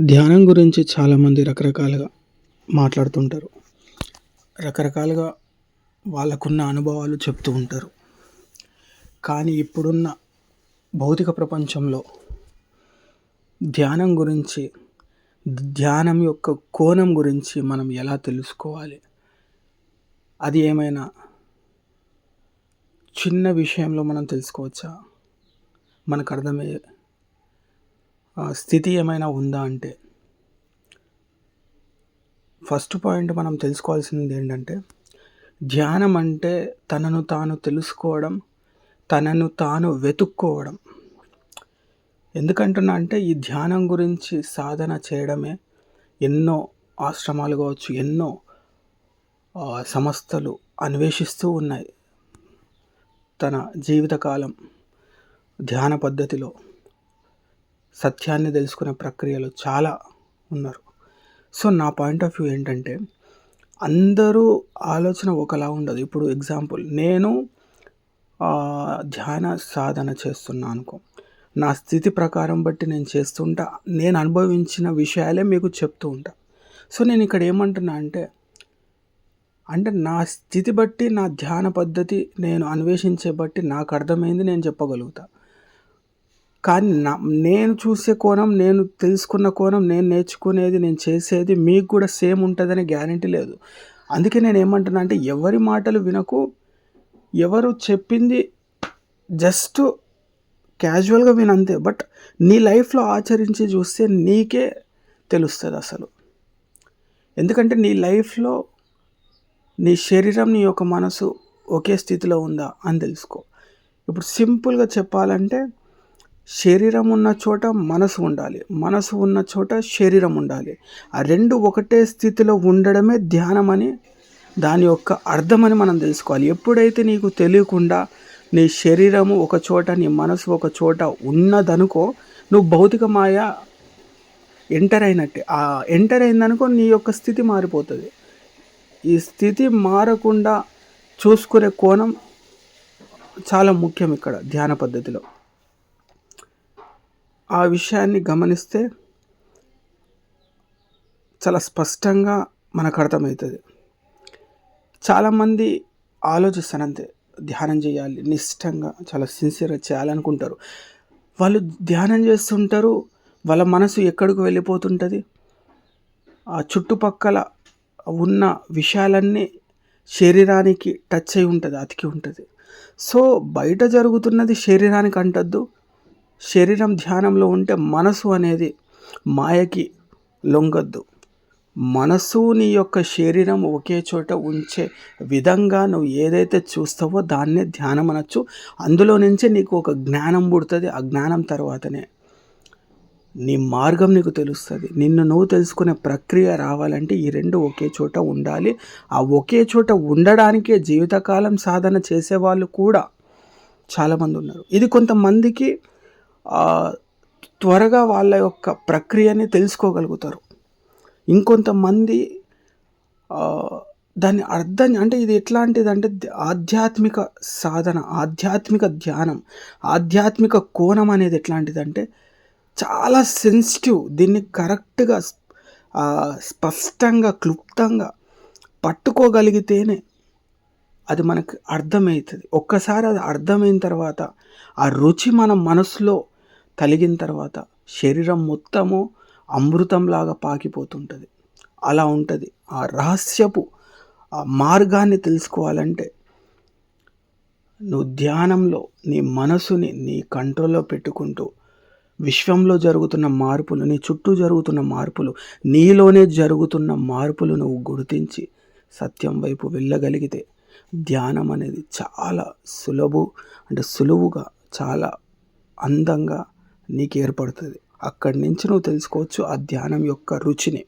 ధ్యానం గురించి చాలామంది రకరకాలుగా మాట్లాడుతుంటారు. రకరకాలుగా వాళ్ళకున్న అనుభవాలు చెప్తూ ఉంటారు. కానీ ఇప్పుడున్న భౌతిక ప్రపంచంలో ధ్యానం గురించి ధ్యానం యొక్క కోణం గురించి మనం ఎలా తెలుసుకోవాలి? అది ఏమైనా చిన్న విషయంలో మనం తెలుసుకోవచ్చా? మనకు అర్థమయ్యే స్థితి ఏమైనా ఉందా అంటే ఫస్ట్ పాయింట్ మనం తెలుసుకోవాల్సింది ఏంటంటే ధ్యానం అంటే తనను తాను తెలుసుకోవడం తనను తాను వెతుక్కోవడం. ఎందుకంటున్నా అంటే ఈ ధ్యానం గురించి సాధన చేయడమే ఎన్నో ఆశ్రమాలు కావచ్చు ఎన్నో సంస్థలు అన్వేషిస్తూ ఉన్నాయి. తన జీవితకాలం ధ్యాన పద్ధతిలో. సత్యాన్ని తెలుసుకునే ప్రక్రియలో చాలా ఉన్నారు. సో నా పాయింట్ ఆఫ్ వ్యూ ఏంటంటే అందరూ ఆలోచన ఒకలా ఉండదు. ఇప్పుడు ఎగ్జాంపుల్ నేను ధ్యాన సాధన చేస్తున్నా అనుకో నా స్థితి ప్రకారం బట్టి నేను చేస్తుంటా నేను అనుభవించిన విషయాలే మీకు చెప్తూ ఉంటా. సో నేను ఇక్కడ ఏమంటున్నా అంటే అంటే నా స్థితి బట్టి నా ధ్యాన పద్ధతి నేను అన్వేషించే బట్టి నాకు అర్థమైంది నేను చెప్పగలుగుతా. కానీ నా నేను చూసే కోణం నేను తెలుసుకున్న కోణం నేను నేర్చుకునేది నేను చేసేది మీకు కూడా సేమ్ ఉంటుందనే గ్యారంటీ లేదు. అందుకే నేను ఏమంటున్నా అంటే ఎవరి మాటలు వినకు ఎవరు చెప్పింది జస్ట్ క్యాజువల్గా వినంతే బట్ నీ లైఫ్లో ఆచరించి చూస్తే నీకే తెలుస్తుంది అసలు. ఎందుకంటే నీ లైఫ్లో నీ శరీరం నీ యొక్క మనసు ఒకే స్థితిలో ఉందా అని తెలుసుకో. ఇప్పుడు సింపుల్గా చెప్పాలంటే శరీరం ఉన్న చోట మనసు ఉండాలి. మనసు ఉన్న చోట శరీరం ఉండాలి. ఆ రెండు ఒకటే స్థితిలో ఉండడమే ధ్యానం అని దాని యొక్క అర్థమని మనం తెలుసుకోవాలి. ఎప్పుడైతే నీకు తెలియకుండా నీ శరీరము ఒక చోట నీ మనసు ఒక చోట ఉన్నదనుకో నువ్వు భౌతిక మాయ ఎంటర్ అయినట్టే. ఆ ఎంటర్ అయిందనుకో నీ యొక్క స్థితి మారిపోతుంది. ఈ స్థితి మారకుండా చూసుకునే కోణం చాలా ముఖ్యం ఇక్కడ ధ్యాన పద్ధతిలో. ఆ విషయాన్ని గమనిస్తే చాలా స్పష్టంగా మనకు అర్థమవుతుంది. చాలామంది ఆలోచిస్తారు అంతే ధ్యానం చేయాలి నిష్టంగా చాలా సిన్సియర్గా చేయాలనుకుంటారు. వాళ్ళు ధ్యానం చేస్తుంటారు వాళ్ళ మనసు ఎక్కడికి వెళ్ళిపోతుంటుంది? ఆ చుట్టుపక్కల ఉన్న విషయాలన్నీ శరీరానికి టచ్ అయి ఉంటుంది అతికి ఉంటుంది. సో బయట జరుగుతున్నది శరీరానికి అంటద్దు శరీరం ధ్యానంలో ఉంటే మనసు అనేది మాయకి లొంగద్దు. మనసు నీ యొక్క శరీరం ఒకే చోట ఉంచే విధంగా నువ్వు ఏదైతే చూస్తావో దాన్నే ధ్యానం అనొచ్చు. అందులో నుంచే నీకు ఒక జ్ఞానం పుడుతుంది. ఆ జ్ఞానం తర్వాతనే నీ మార్గం నీకు తెలుస్తుంది. నిన్ను నువ్వు తెలుసుకునే ప్రక్రియ రావాలంటే ఈ రెండు ఒకే చోట ఉండాలి. ఆ ఒకే చోట ఉండడానికే జీవితకాలం సాధన చేసేవాళ్ళు కూడా చాలామంది ఉన్నారు. ఇది కొంతమందికి త్వరగా వాళ్ళ యొక్క ప్రక్రియని తెలుసుకోగలుగుతారు. ఇంకొంతమంది దాన్ని అర్థం అంటే ఇది ఎట్లాంటిది అంటే ఆధ్యాత్మిక సాధన ఆధ్యాత్మిక ధ్యానం ఆధ్యాత్మిక కోణం అనేది ఎట్లాంటిదంటే చాలా సెన్సిటివ్ దీన్ని కరెక్ట్గా స్పష్టంగా క్లుప్తంగా పట్టుకోగలిగితేనే అది మనకు అర్థమవుతుంది. ఒక్కసారి అది అర్థమైన తర్వాత ఆ రుచి మన మనసులో కలిగిన తర్వాత శరీరం మొత్తము అమృతంలాగా పాకిపోతుంటుంది. అలా ఉంటుంది. ఆ రహస్యపు ఆ మార్గాన్ని తెలుసుకోవాలంటే నువ్వు ధ్యానంలో నీ మనసుని నీ కంట్రోల్లో పెట్టుకుంటూ విశ్వంలో జరుగుతున్న మార్పులు నీ చుట్టూ జరుగుతున్న మార్పులు నీలోనే జరుగుతున్న మార్పులు నువ్వు గుర్తించి సత్యం వైపు వెళ్ళగలిగితే ధ్యానం అనేది చాలా సులభు అంటే సులువుగా చాలా అందంగా నీకు ఏర్పడుతుంది అక్కడి నుంచి నువ్వు తెలుసుకోవచ్చు ఆ ధ్యానం యొక్క రుచిని.